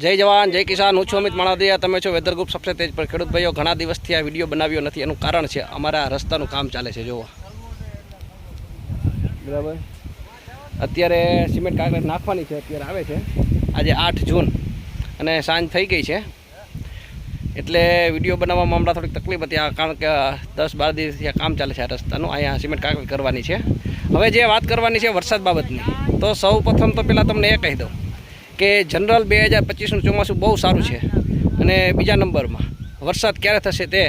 જય જવાન જય કિસાન. હું છું અમિત માણાદિયા. તમે છો વેધર ગ્રુપ સબસે તેજ પર. ખેડૂત ભાઈઓ ઘણા દિવસથી આ વીડિયો બનાવ્યો નથી. એનું કારણ છે અમારા રસ્તાનું કામ ચાલે છે. જોવો બરાબર. અત્યારે સિમેન્ટ કાંકરેટ નાખવાની છે. અત્યારે આવે છે. આજે આઠ જૂન અને સાંજ થઈ ગઈ છે. એટલે વીડિયો બનાવવામાં હમણાં થોડીક તકલીફ હતી. આ કારણ કે દસ બાર દિવસથી આ કામ ચાલે છે આ રસ્તાનું. અહીંયા સિમેન્ટ કાંકરેટ કરવાની છે. હવે જે વાત કરવાની છે વરસાદ બાબતની તો સૌ પ્રથમ તો પહેલાં તમને એ કહી દઉં. કે જનરલ બે હજાર પચીસનું ચોમાસું બહુ સારું છે. અને બીજા નંબરમાં, વરસાદ ક્યારે થશે તે?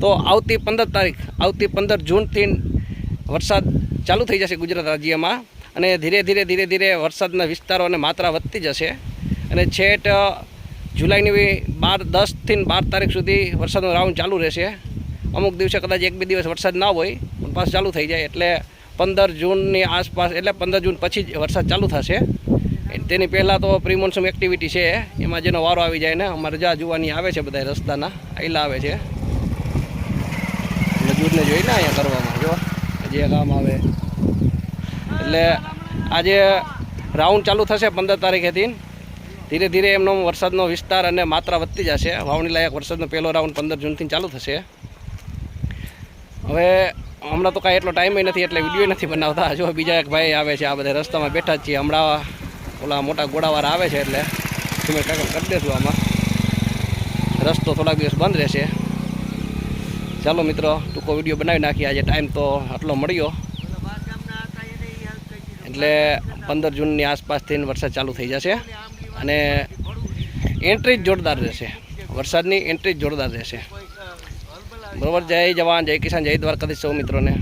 તો આવતી પંદર તારીખ, આવતી પંદર જૂનથી વરસાદ ચાલુ થઈ જશે ગુજરાત રાજ્યમાં. અને ધીરે ધીરે ધીરે ધીરે વરસાદના વિસ્તારો અને માત્રા વધતી જશે. અને છેટ જુલાઈની બાર, દસથી બાર તારીખ સુધી વરસાદનો રાઉન્ડ ચાલુ રહેશે. અમુક દિવસે કદાચ એક બે દિવસ વરસાદ ના હોય, પણ પાછું ચાલુ થઈ જાય. એટલે પંદર જૂનની આસપાસ, એટલે પંદર જૂન પછી જ વરસાદ ચાલુ થશે. તેની પહેલાં તો પ્રી મોન્સૂન એક્ટિવિટી છે. એમાં જેનો વારો આવી જાય ને, અમારે રજા જોવાની આવે છે બધા રસ્તાના આઈલા આવે છે. મજૂરને જોઈને અહીંયા કરવામાં જો. જે કામ આવે. એટલે આજે રાઉન્ડ ચાલુ થશે પંદર તારીખેથી. ધીરે ધીરે એમનો વરસાદનો વિસ્તાર અને માત્રા વધતી જશે. વાવણી લાયક વરસાદનો પહેલો રાઉન્ડ પંદર જૂનથી ચાલુ થશે. હવે હમણાં તો કાંઈ એટલો ટાઈમ નથી એટલે વીડિયો નથી બનાવતા. જો બીજા એક ભાઈ આવે છે, આ બધા રસ્તામાં બેઠા જ છીએ. હમણાં ઓલા મોટા ગોળાવાળા આવે છે એટલે તમે કાગળ કરી દેશું આમાં. રસ્તો થોડાક દિવસ બંધ રહેશે. ચાલો મિત્રો, ટૂંકો વીડિયો બનાવી નાખીએ. આજે ટાઈમ તો આટલો મળ્યો. એટલે પંદર જૂનની આસપાસથી વરસાદ ચાલુ થઈ જશે. અને એન્ટ્રી જ જોરદાર રહેશે. વરસાદની એન્ટ્રી જ જોરદાર રહેશે. બરોબર? જય જવાન, જય કિસાન, જય દ્વારકાધીશ સૌ મિત્રોને.